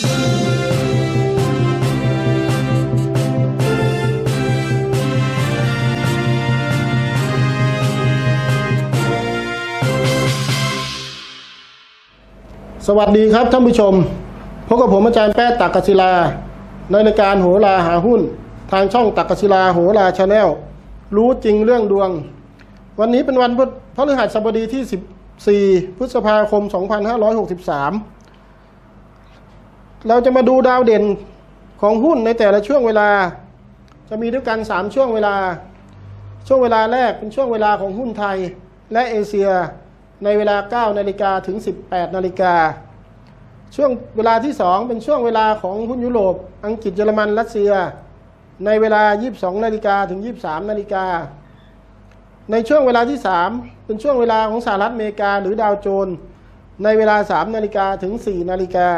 สวัสดีครับท่านผู้ชม พบกับผมอาจารย์แป๊ะตักกศิลา ในรายการโหราหาหุ้น ทางช่องตักกศิลาโหราชาแนลรู้จริงเรื่องดวง วันนี้เป็นวันพฤพฤหัสบดีที่ 14 พฤษภาคม 2563 เราจะมาดูดาวเด่นของหุ้นในแต่ละช่วงเวลา จะมีด้วยกัน3ช่วงเวลา ช่วงเวลาแรกเป็นช่วงเวลาของหุ้นไทย และเอเชียในเวลา 9 นาฬิกาถึง 18 นาฬิกา ช่วงเวลาที่ 2 เป็นช่วงเวลาของหุ้นยุโรป อังกฤษเยอรมันรัสเซีย ในเวลา 22 นาฬิกาถึง 23 นาฬิกา ในช่วงเวลาที่ 3 เป็นช่วงเวลาของสหรัฐอเมริกาหรือดาวโจนส์ในเวลา 3 นาฬิกาถึง 4 นาฬิกา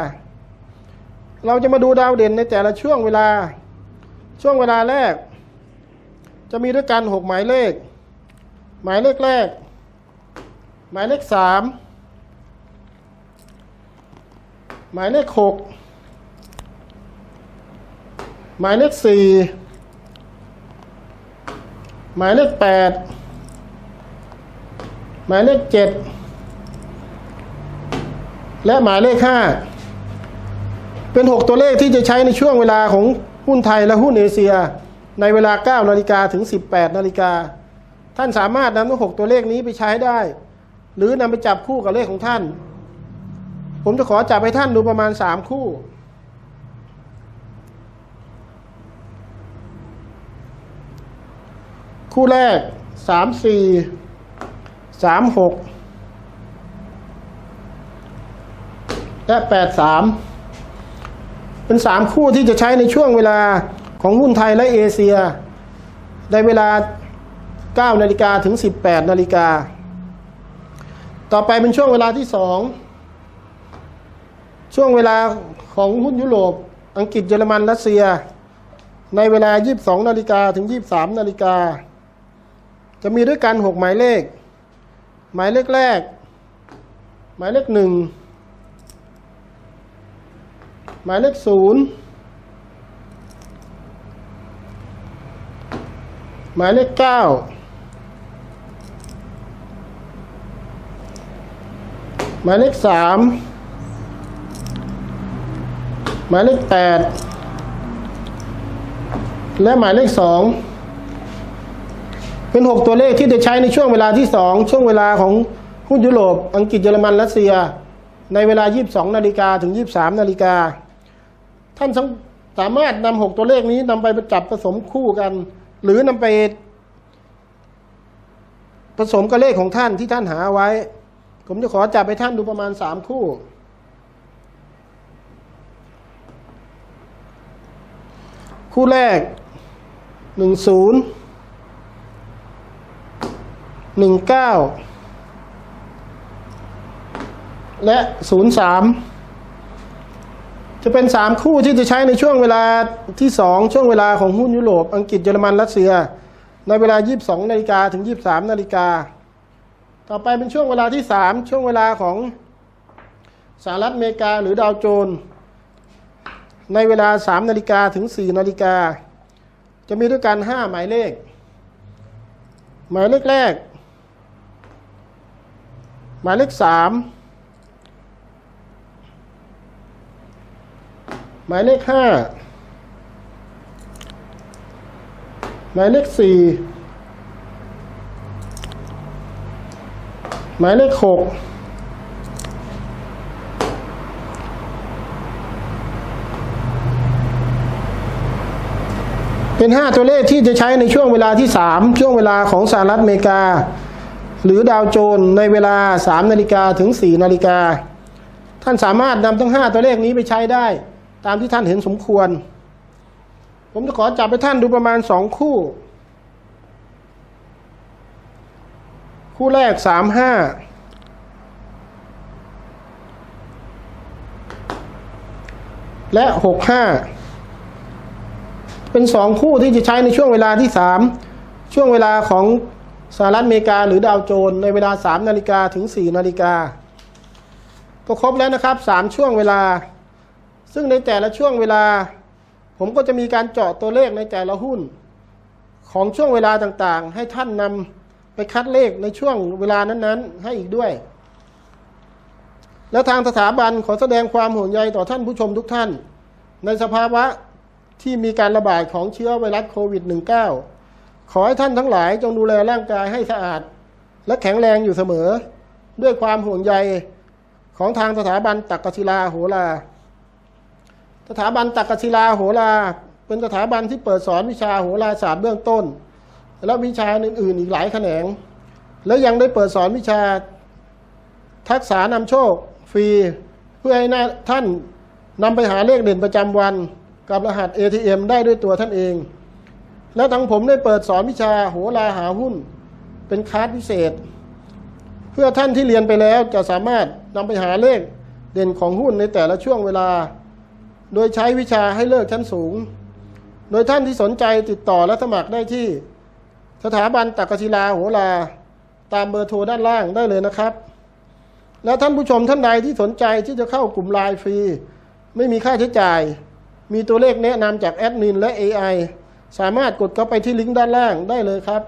เราจะมาดูดาวเด่นในแต่ละช่วงเวลา ช่วงเวลาแรก จะมีด้วยกัน6หมายเลข หมายเลขแรก หมายเลขสามหมายเลขหกหมายเลขสี่หมายเลขแปดหมายเลขเจ็ดและหมายเลขห้า เป็นหกตัวเลขที่จะใช้ในช่วงเวลาของหุ้นไทยและหุ้นเอเชีย ในเวลา 9 นาฬิกาถึง 18 นาฬิกา ท่านสามารถนำทั้งหกตัวเลขนี้ไปใช้ได้ หรือนำไปจับคู่กับเลขของท่าน ผมจะขอจับให้ท่านดูประมาณสามคู่ คู่แรกสามสี่สามหกและแปดสาม เป็นสามคู่ที่จะใช้ในช่วงเวลาของหุ้นไทยและเอเชีย ในเวลา 9 นาฬิกาถึง 18 นาฬิกา ต่อไปเป็นช่วงเวลาที่สองช่วงเวลาของหุ้นยุโรป อังกฤษเยอรมันรัสเซีย ในเวลา 22 นาฬิกาถึง 23 นาฬิกา จะมีด้วยกัน 6 หมายเลข หมายเลขแรก หมายเลขหนึ่ง หมายเลขศูนย์หมายเลขเก้าหมายเลขสามหมายเลขแปดและหมายเลขสองเป็นหกตัวเลขที่จะใช้ในช่วงเวลาที่สองช่วงเวลาของหุ้นยุโรป อังกฤษเยอรมันรัสเซีย ในเวลา 22 นาฬิกาถึง 23 นาฬิกา ท่านสามารถนำหกตัวเลขนี้นำไปประจับผสมคู่กัน หรือนำไป ผสมกับเลขของท่านที่ท่านหาไว้ ผมจะขอจับไปท่านดูประมาณสามคู่คู่แรกหนึ่งศูนย์หนึ่งเก้าและศูนย์สาม จะเป็นสามคู่ที่จะใช้ในช่วงเวลาที่สองช่วงเวลาของหุ้นยุโรป อังกฤษเยอรมันรัสเซีย ในเวลา 22นาฬิกาถึง 23นาฬิกาต่อไปเป็นช่วงเวลาที่ 3 ช่วงเวลาของสหรัฐอเมริกาหรือดาวโจนส์ในเวลา 3 นาฬิกาถึง 4 นาฬิกา จะมีด้วยกัน 5 หมายเลข หมายเลขแรก หมายเลข 3 หมายเลข5หมายเลขสี่หมายเลขหกเป็นห้าตัวเลขที่จะใช้ในช่วงเวลาที่สามช่วงเวลาของสหรัฐอเมริกา หรือดาวโจนในเวลาสามนาฬิกาถึงสี่นาฬิกา ท่านสามารถนำทั้งห้าตัวเลขนี้ไปใช้ได้ ตามที่ท่านเห็นสมควร ผมจะขอจับไปท่านดูประมาณสองคู่ คู่แรกสามห้าและหกห้าเป็นสองคู่ที่จะใช้ในช่วงเวลาที่สามช่วงเวลาของสหรัฐอเมริกาหรือดาวโจนในเวลาสามนาฬิกาถึงสี่นาฬิกาก็ครบแล้วนะครับสามช่วงเวลา ซึ่งในแต่ละช่วงเวลา ผมก็จะมีการเจาะตัวเลขในแต่ละหุ้น ของช่วงเวลาต่างๆ ให้ท่านนำไปคัดเลขในช่วงเวลานั้นๆ ให้อีกด้วย และทางสถาบันขอแสดงความห่วงใยต่อท่านผู้ชมทุกท่าน ในสภาวะที่มีการระบาดของเชื้อไวรัสโควิด -19 ขอให้ท่านทั้งหลายจงดูแลร่างกายให้สะอาด และแข็งแรงอยู่เสมอ ด้วยความห่วงใยของทางสถาบันตักกศิลาโหรา สถาบันตักกศิลาโหราเป็นสถาบันที่เปิดสอนวิชาโหราศาสตร์เบื้องต้น และวิชาอื่น ๆ อีกหลายแขนง และยังได้เปิดสอนวิชาทักษะนำโชคฟรี เพื่อให้น้าท่านนำไปหาเลขเด่นประจำวัน กับรหัส ATM ได้ด้วยตัวท่านเอง และทั้งผมได้เปิดสอนวิชาโหราหาหุ้น เป็นคลาสพิเศษ เพื่อท่านที่เรียนไปแล้วจะสามารถนำไปหาเลขเด่นของหุ้นในแต่ละช่วงเวลา โดยใช้วิชาให้เลิกชั้นสูง โดยท่านที่สนใจติดต่อและสมัครได้ที่ สถาบันตักกศิลาโหราตามเบอร์โทรด้านล่างได้เลยนะครับ และท่านผู้ชมท่านใดที่สนใจที่จะเข้ากลุ่มไลน์ฟรี ไม่มีค่าใช้จ่าย มีตัวเลขแนะนำจากแอดมินและ AI สามารถกดเข้าไปที่ลิงก์ด้านล่างได้เลยครับ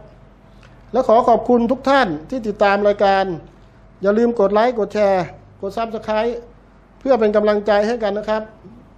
และขอขอบคุณทุกท่านที่ติดตามรายการ อย่าลืมกดไลค์กดแชร์ กดซับสไครต์เพื่อเป็นกำลังใจให้กันนะครับ